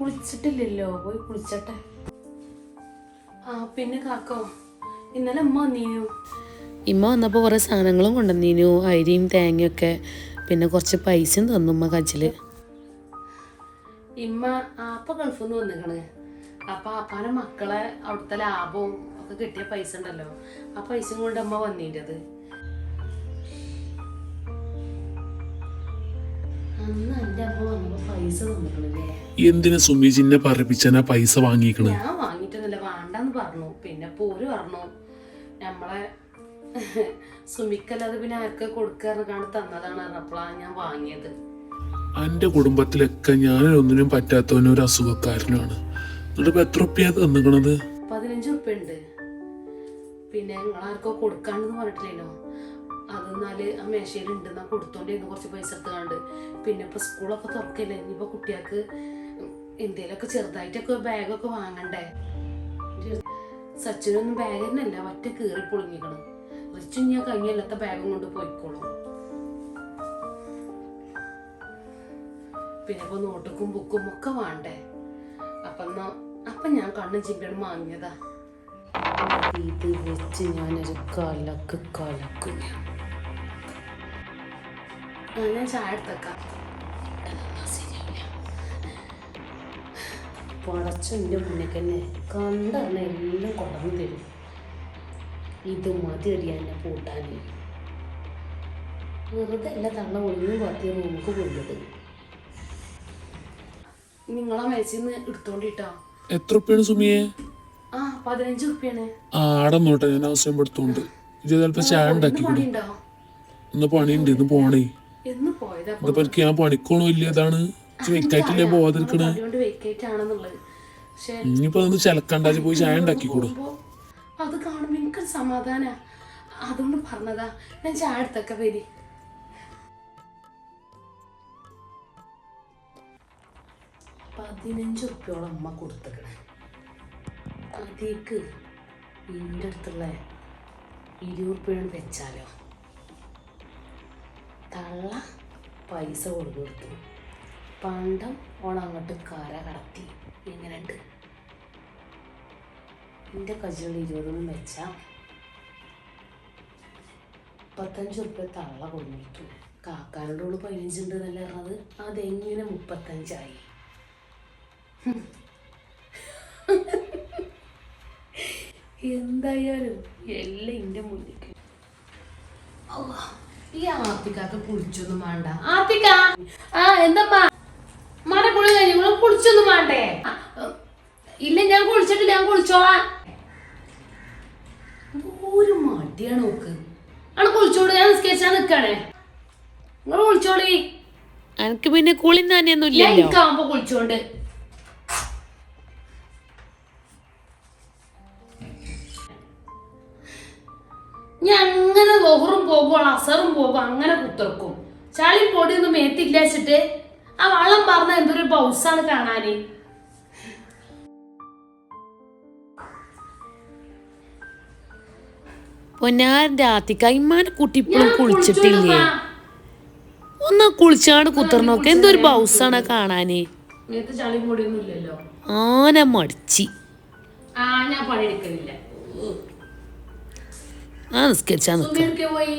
കുളിച്ചിട്ടില്ലല്ലോ പോയി കുളിച്ചട്ടെ. ആ പിന്നെ കാക്കോ ഇന്നലെ അമ്മ വന്നീനു? ഇമ്മ വന്നപ്പോൾ കുറേ സാധനങ്ങളും കൊണ്ടുവന്നീനു അരിയും തേങ്ങയൊക്കെ. പിന്നെ കുറച്ച് പൈസയും തന്നു ഉമ്മ കച്ചിൽ. ഇമ്മ ആപ്പ ഗൾഫിൽ നിന്ന് വന്നിക്കണ്. അപ്പൊ ആപ്പാന്റെ മക്കളെ അവിടുത്തെ ലാഭവും ഒക്കെ കിട്ടിയ പൈസ ഉണ്ടല്ലോ. ആ പൈസയും കൊണ്ട് അമ്മ വന്നിട്ടത് എന്തിനാ സുമി ചിന്നെ പറപ്പിച്ചാ പൈസ വാങ്ങിക്കണ? ഞാൻ വാങ്ങിട്ടൊന്നുമില്ല വേണ്ടെന്ന് പറഞ്ഞു. പിന്നെ പോര് പറഞ്ഞു നമ്മളെ സുമിക്കല്ലാതെ പിന്നെ ആർക്ക് കൊടുക്കാറ് കാണി തന്നതാണ് പറഞ്ഞപ്പോഴാണ് ഞാൻ വാങ്ങിയത്. എന്റെ കുടുംബത്തിലൊക്കെ ഞാനൊന്നിനും പറ്റാത്തവനും ഒരു അസുഖക്കാരനാണ്. എന്നിട്ട് എത്ര റുപ്യ തന്നിക്കണത്? പതിനഞ്ച് റുപ്യ ഉണ്ട്. പിന്നെ നിങ്ങളാർക്കോ കൊടുക്കാണ്ടെന്ന് പറഞ്ഞിട്ടില്ലേനോ? എന്നാൽ ആ ഉണ്ട് ഞാൻ കൊടുത്തോണ്ടിരുന്നു കുറച്ച് പൈസ എടുത്തുകൊണ്ട്. പിന്നെ ഇപ്പൊ സ്കൂളൊക്കെ തുറക്കില്ല ഇനിയിപ്പോൾ കുട്ടികൾക്ക് എന്തേലൊക്കെ ചെറുതായിട്ടൊക്കെ ബാഗൊക്കെ വാങ്ങണ്ടേ? സച്ചിനൊന്നും ബാഗ് തന്നെയല്ല ഒറ്റ കീറി പൊളിഞ്ഞിക്കണം. റിച്ചു ഞാൻ കഴിഞ്ഞല്ലാത്ത ബാഗും കൊണ്ട് പോയിക്കോളും. പിന്നെ ഇപ്പൊ നോട്ടുക്കും ബുക്കും ഒക്കെ വേണ്ടേ? അപ്പൊ അപ്പൊ ഞാൻ കണ്ണും ചിങ്കടും വാങ്ങിയതാ ഇത് വെച്ച് ഞാനൊരു കലക്ക് കലക്കും ഞാൻ ചായ എടുത്തേക്കാം പടച്ചെന്റെ മുന്നിൽ തന്നെ കണ്ടറിഞ്ഞ എല്ലാം കൊണ്ടു തരും ഇത് മതി അറിയാൻ എന്നെ പൂട്ടാൻ വെറുതെ അല്ല തള്ള ഒന്നും പത്തി നമുക്ക് കൊണ്ടത് നിങ്ങളെ മേച്ചിന്ന് എടുത്തോണ്ടിട്ടോ. എത്ര ഉപ്പയാണ് സുമിയെ? ആ പതിനഞ്ച് ഉപ്പയാണ് ആടെ നോട്ടെ ഞാൻ അവസരം പെടുത്തോണ്ട് ഇത് ചിലപ്പോ ചായ ഉണ്ടാക്കി ഇന്ന് പണിയുണ്ട് ഇന്ന് പോണേ. എന്ന് പോയതാ. ഇതിപ്പോ എനിക്ക് ഞാൻ പണിക്കോണോ ഇല്ല അതാണ് വെക്കായിട്ടില്ലേ പോവാതിരിക്കണേ അതുകൊണ്ട് വെക്കേറ്റ് ആണെന്നുള്ളത് പക്ഷെ ഇനിയിപ്പോ അതൊന്ന് ചിലക്കണ്ടാച്ച് പോയി ചായ ഉണ്ടാക്കി കൊടു അത് കാണുമ്പോ എനിക്ക് സമാധാന. അതുകൊണ്ട് പറഞ്ഞതാ ഞാൻ ചായ എടുത്തൊക്കെ വരി. പതിനഞ്ച് ഉറുപ്പ്യോളം അമ്മ കൊടുത്തക്കണേ. അതേക്ക് എന്റെ അടുത്തുള്ള ഇരുപത് ഉറുപ്പ്യാണ് വെച്ചാലോ? തള്ള പൈസ കൊടുത്തു കൊടുത്തു പണ്ടം ഓണങ്ങോട്ട് കര കടത്തി. എങ്ങനെയുണ്ട്? എന്റെ കയ്യിലുള്ള ഇരുപതൊന്നും വെച്ച മുപ്പത്തഞ്ച് ഉറുപ്പ്യ തള്ള കൊടുത്തു കാക്കാനോട് ഉള്ളു പതിനഞ്ചുണ്ട് എന്നല്ലേ പറഞ്ഞത്? അതെങ്ങനെ മുപ്പത്തഞ്ചായി? എന്തായാലും എല്ലാം എന്റെ മുന്നിൽ അള്ളാ, ഈ ആർത്തിക്കാക്ക് കുളിച്ചൊന്നും വേണ്ട ആർത്തിക്ക? ആ എന്തമ്മാ? മറ കുളി കഴിഞ്ഞു നിങ്ങൾ കുളിച്ചൊന്നും വേണ്ടേ ഇല്ല ഞാൻ കുളിച്ചിട്ടില്ല ഞാൻ കുളിച്ചോളാം. ഒരു മടിയാണ് നോക്ക് ആണ് കുളിച്ചോളൂ ഞാൻ നിസ്കരിച്ചാ നിക്കാണേ. നിങ്ങൾ കുളിച്ചോളി. എനിക്ക് പിന്നെ കുളി നനയൊന്നും ഞാൻ ഇല്ലല്ലോ എനിക്കാവുമ്പോ കുളിച്ചോണ്ട്. ഞാൻ ലോഹറും പോകും അസറും പോകും അങ്ങനെ കുത്തിറക്കും ചളി പൊടിയൊന്നും മേത്തില്ല വെച്ചിട്ട് ആ വള്ളം പറഞ്ഞ എന്തൊരു ബൗസാണ് കാണാന്. പൊന്നാരന്റെ ആത്തിക്ക ഇമ്മാനെ കുട്ടി ഇപ്പോഴും കുളിച്ചിട്ടില്ലേ. ഒന്ന് കുളിച്ചാണ് കുത്തറിനൊക്കെ എന്തൊരു ബൗസാണ് കാണാന്? ആന മടിച്ചി. ആ ഞാൻ ആ നിസ്കരിച്ചാ നിക്ക. സുബീർക്ക് പോയി?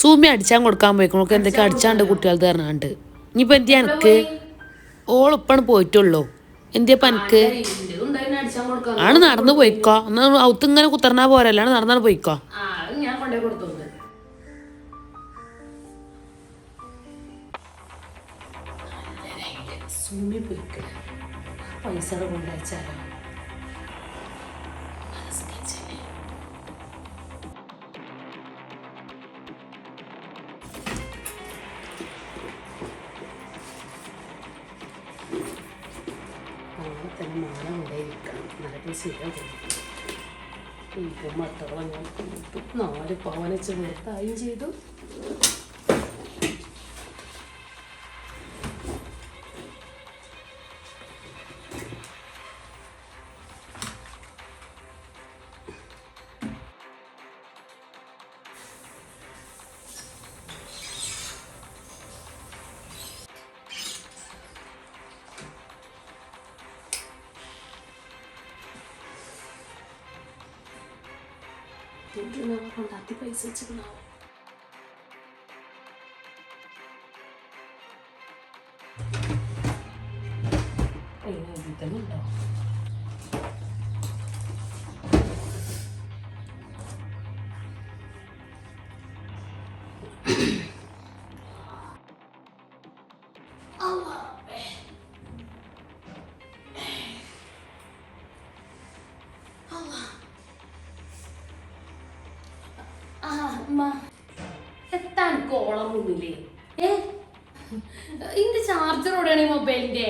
സൂമി അടിച്ചാൻ കൊടുക്കാൻ പോയിക്കണോക്കെ എന്തൊക്കെ അടിച്ചാണ്ട് കുട്ടികൾ തരണാണ്ട്. ഇനിയിപ്പൊ എന്തിയാ എനിക്ക്? ഓളിപ്പാണ് പോയിട്ടുള്ളൂ. എന്തിയാ എനിക്ക്? ആണ് നടന്നു പോയിക്കോ. എന്നാ ഔത്ത് ഇങ്ങനെ കുത്തർന്നാ പോരല്ലാണ് നടന്നാണ് പോയിക്കോ. പോയിക്ക പൈസ കൊണ്ടയച്ചാലോ തന്നെ മാല കൊണ്ടേയിരിക്കണം നല്ല ശരിയാകും ഇപ്പം മട്ടോളം ഞാൻ നാല് പവനച്ച് വെറുതായും ചെയ്തു. നാത്തൂന്റെ കൊണ്ടാത്തി പൈസ വെച്ചിട്ടുണ്ടാവും അതിന് തന്നെ മുന്നിൽ ഏ? ചാർജർ ഓടാണ് ഈ മൊബൈലിന്റെ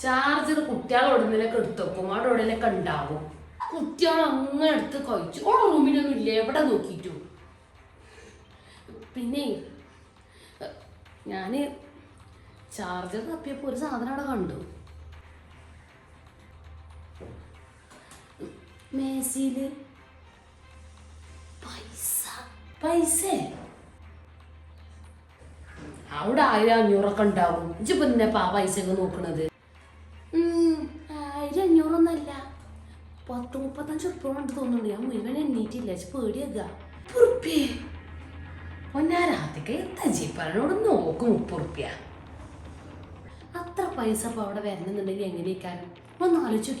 ചാർജർ കുട്ടികൾ ഉടനൊക്കെ എടുത്തോക്കും അവിടെ എവിടെയൊക്കെ ഉണ്ടാവും. കുട്ടികൾ അങ്ങനെ എടുത്ത് കഴിച്ചു ഓ റൂമിലൊന്നും ഇല്ല. എവിടെ നോക്കിയിട്ടു. പിന്നെ ഞാൻ ചാർജർ തപ്പിയപ്പോ ഒരു സാധനം അവിടെ കണ്ടു. മേശയിൽ പൈസ. പൈസ? അവിടെ ആയിരം അഞ്ഞൂറൊക്കെ ഉണ്ടാവും. ഇജ്ജിപ്പോ പിന്നെ ആ പൈസ ഒക്കെ നോക്കണത്? ആയിരം അഞ്ഞൂറൊന്നല്ല. പത്ത് മുപ്പത്തഞ്ച് ഉറുപ്പ്യ കൊണ്ട് തോന്നുന്നുണ്ട്. ഞാൻ മുഴുവൻ എണ്ണീറ്റില്ല. പേടിയാക്കുക ഉറുപ്പ്യേ പൊന്നാരാത്തേക്ക് എന്താ ജീപ്പനോട് നോക്കും മുപ്പുറുപ്പ്യ അത്ര പൈസ അപ്പോൾ അവിടെ വരണമെന്നുണ്ടെങ്കിൽ എങ്ങനെയൊക്കെ ഒന്ന് ആലോചിച്ച്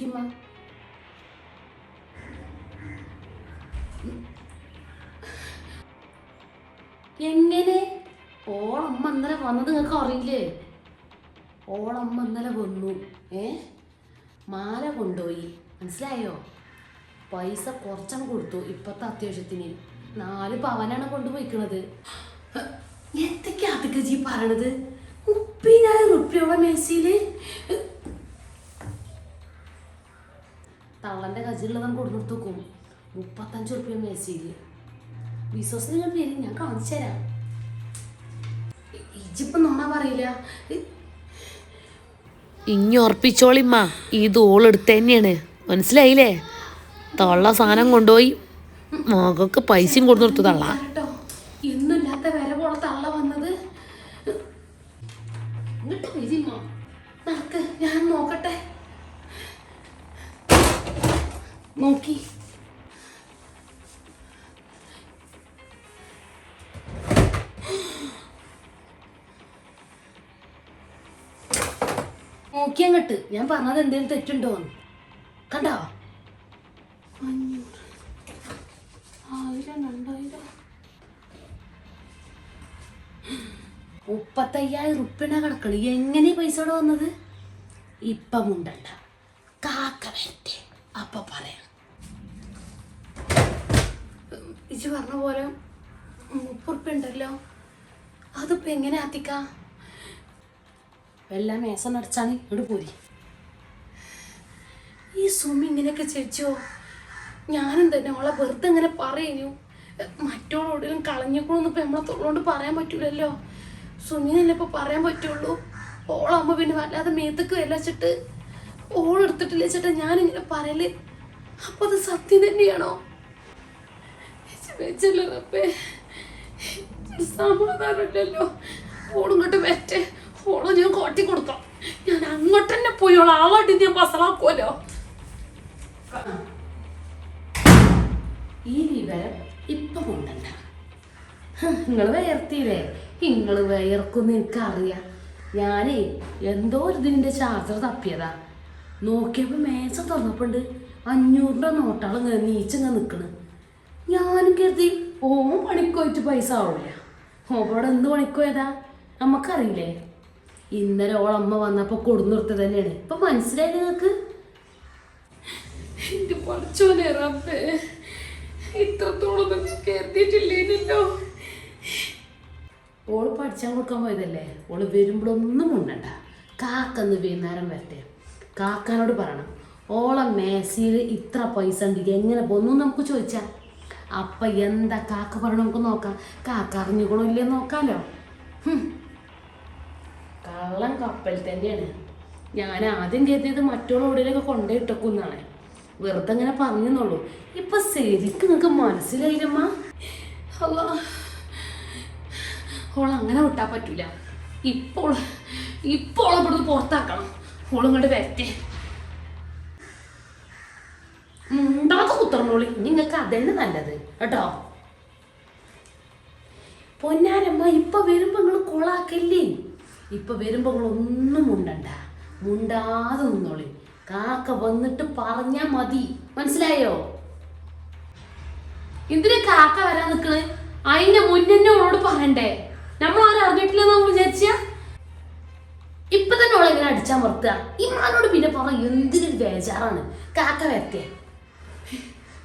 എങ്ങനെ? ഓളമ്മ ഇന്നലെ വന്നത് നിങ്ങൾക്ക് അറിയില്ലേ? ഓളമ്മ ഇന്നലെ വന്നു. ഏ? മാല കൊണ്ടുപോയി. മനസ്സിലായോ? പൈസ കുറച്ചങ്ങ് കൊടുത്തു ഇപ്പത്തെ അത്യാവശ്യത്തിന്. നാല് പവനാണ് കൊണ്ടുപോയിക്കണത് എന്തൊക്കെയാ അതൊക്കെ ജി പറയണത്? മുപ്പതിനായിരം റുപ്യോളം മേശയിൽ? തള്ളന്റെ കജിലുള്ളതാണ് കൊടുത്തു നിർത്തുക്കും മുപ്പത്തഞ്ച് റുപ്യ മേശയിൽ. വിശ്വസിന് ഞാൻ പേര് ഞാൻ കാണിച്ചു തരാം. ഇജിപ്പം നോണ പറയില്ല. ഇഞ്ഞി ഉറപ്പിച്ചോളിമ്മ ഇത് ഓളെടുത്ത് തന്നെയാണ്. മനസ്സിലായില്ലേ? തള്ള സാധനം കൊണ്ടുപോയി മകൾക്ക് പൈസയും കൊടുത്തു കൊടുത്തു തള്ള. ഇന്നില്ലാത്ത വരെ പോലെ തള്ള വന്നത്. നടക്ക്. ഞാൻ നോക്കട്ടെ. നോക്കി. നോക്കിയങ്ങട്ട് ഞാൻ പറഞ്ഞത് എന്തെങ്കിലും തെറ്റുണ്ടോന്ന്. കണ്ടോ? മുപ്പത്തയ്യായിരം ഉപ്പിണ കിടക്കണ്. എങ്ങനെ പൈസ ഇവിടെ വന്നത്? ഇപ്പം ഉണ്ടണ്ട കാക്ക വരട്ടെ. അപ്പൊ പറയാം. ഇജ് പറഞ്ഞ പോലെ മുപ്പുറുപ്പുണ്ടല്ലോ അതിപ്പോ എങ്ങനെ ആത്തിക്ക? എല്ലാം മേസം നടച്ചാണ് ഇവിടെ പോരി. ഈ സുമി ഇങ്ങനെയൊക്കെ ചേച്ചോ ഞാനും തന്നെ അവളെ വെറുതെ ഇങ്ങനെ പറയുന്നു മറ്റോളോടും കളഞ്ഞേക്കണമെന്ന് ഇപ്പം നമ്മളെ തൊള്ളോണ്ട് പറയാൻ പറ്റൂലല്ലോ. സുമിനല്ലേ ഇപ്പൊ പറയാൻ പറ്റുള്ളൂ? ഓളാകുമ്പോൾ പിന്നെ വല്ലാതെ മേത്തക്ക് വെച്ചിട്ട് ഓളെടുത്തിട്ടില്ല ചേട്ടാ ഞാനിങ്ങനെ പറയൽ? അപ്പൊ അത് സത്യം തന്നെയാണോ? സമാധാനമില്ലല്ലോ ഓളിങ്ങോട്ട് വെറ്റേ ഓൾ ഞാൻ കോട്ടി കൊടുക്കാം. ഞാൻ അങ്ങോട്ട് തന്നെ പോയി ഓളെ ആളാട്ടി ഞാൻ പസലാക്കുമല്ലോ ഈ വിവരം ഇപ്പൊ കൊണ്ടണ്ട. നിങ്ങൾ വേർത്തിയില്ലേ? നിങ്ങൾ വേർക്കുന്ന് എനിക്കറിയാം. ഞാനേ എന്തോ ഒരു ഇതിന്റെ ചാർജർ തപ്പിയതാ. നോക്കിയപ്പോൾ മേശ തുറന്നപ്പോണ്ട് അഞ്ഞൂറിന്റെ നോട്ടാൾ ഇങ്ങനെ നീച്ചിങ്ങനെ നിൽക്കണ് ഞാനും കരുതി ഓ പണിക്കോയിട്ട് പൈസ ആവില്ല ഓവിടെ എന്ത് പണിക്കോയതാ. നമുക്കറിയില്ലേ? ഇന്നലെ ഓളമ്മ വന്നപ്പോൾ കൊടുന്നിർത്ത് തന്നെയാണ്. ഇപ്പൊ മനസ്സിലായി നിങ്ങൾക്ക് എന്റെ പഠിച്ചോനെ റബ്ബേ. ഇത്രത്തോളം കരുതിയിട്ടില്ലേനല്ലോ ഓൾ പഠിച്ചാൻ കൊടുക്കാൻ പോയതല്ലേ? ഓൾ വരുമ്പോഴൊന്നും ഉണ്ടണ്ട കാക്കന്ന് വൈകുന്നേരം വരട്ടെ. കാക്കാനോട് പറയണം. ഓളെ മേശയിൽ ഇത്ര പൈസ ഉണ്ട് എങ്ങനെ പോന്നു നമുക്ക് ചോദിച്ചാ. അപ്പൊ എന്താ കാക്ക പറയണം നമുക്ക് നോക്കാം. കാക്ക അറിഞ്ഞുകൊള്ളില്ലേ നോക്കാലോ. കള്ളം കപ്പൽ തന്നെയാണ്. ഞാൻ ആദ്യം കരുതിയത് മറ്റുള്ള ഓടിയിലൊക്കെ കൊണ്ടുപോയിട്ടൊക്കുന്നാണ് വെറുതെ ഇങ്ങനെ പറഞ്ഞെന്നുള്ളൂ ഇപ്പൊ ശരിക്കും നിങ്ങൾക്ക് മനസ്സിലായില്ലമ്മ? ഓൾ അങ്ങനെ വിട്ടാൻ പറ്റൂല. ഇപ്പോൾ ഇപ്പോൾ ഇവിടുന്ന് പുറത്താക്കണം. ഓളിങ്ങോട്ട് വരട്ടെ. മുണ്ടാത്ത കുത്തറണോളി നിങ്ങൾക്ക് അതന്നെ നല്ലത്. കേട്ടോ? പൊന്നാരമ്മ ഇപ്പൊ വരുമ്പോ നിങ്ങൾ കൊളാക്കല്ലേ? ഇപ്പൊ വരുമ്പോൾ നിങ്ങൾ ഒന്നും മുണ്ടണ്ട. മുണ്ടാതെ നിന്നോളി. കാക്ക വന്നിട്ട് പറഞ്ഞാ മതി. മനസ്സിലായോ? എന്തിനാ കാക്ക വരാൻ നിക്കണ്? അതിന്റെ മുന്നേ ഓളോട് പറയണ്ടേ? നമ്മൾ ആരും നമ്മൾ വിചാരിച്ച? ഇപ്പൊ തന്നെ ഓളെ ഇങ്ങനെ അടിച്ചാൽ മറുത്തുക ഇമ്മാനോട് പിന്നെ പറ എന്തിനൊരു ബേജാറാണ്. കാക്ക വരത്തേ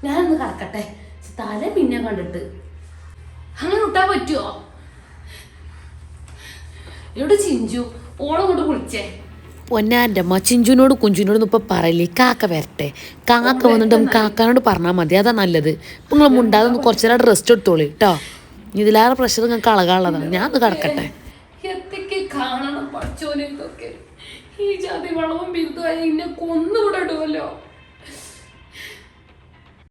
ഞാനൊന്ന് കറക്കട്ടെ. തല പിന്നെ കണ്ടിട്ട്. അങ്ങനെ വിട്ടാ പറ്റുമോ എവിടെ ചിഞ്ചു ഓളെ കൊണ്ട് കുളിച്ചേ പൊന്നാന്റെ അമ്മ ചിഞ്ചുനോട് കുഞ്ചുനോടും ഇപ്പൊ പറയില്ലേ? കാക്ക വരട്ടെ. കാക്ക വന്നിട്ട് നമുക്ക് കാക്കാനോട് പറഞ്ഞാൽ മതി. അതാ നല്ലത്. ഇപ്പൊ നിങ്ങൾ മുണ്ടാതെ ഒന്ന് കുറച്ചു നേരം റെസ്റ്റ് എടുത്തോളൂ കേട്ടോ ഇതിലേറെ പ്രഷർ നിങ്ങൾക്ക് അളകാനുള്ളതാണ് ഞാൻ ഒന്ന് കിടക്കട്ടെ. കാണണം പഠിച്ചോനെ ഈ ജാതി വളവും ബിരുദമായി എന്നെ കൊന്നുവിടടുമല്ലോ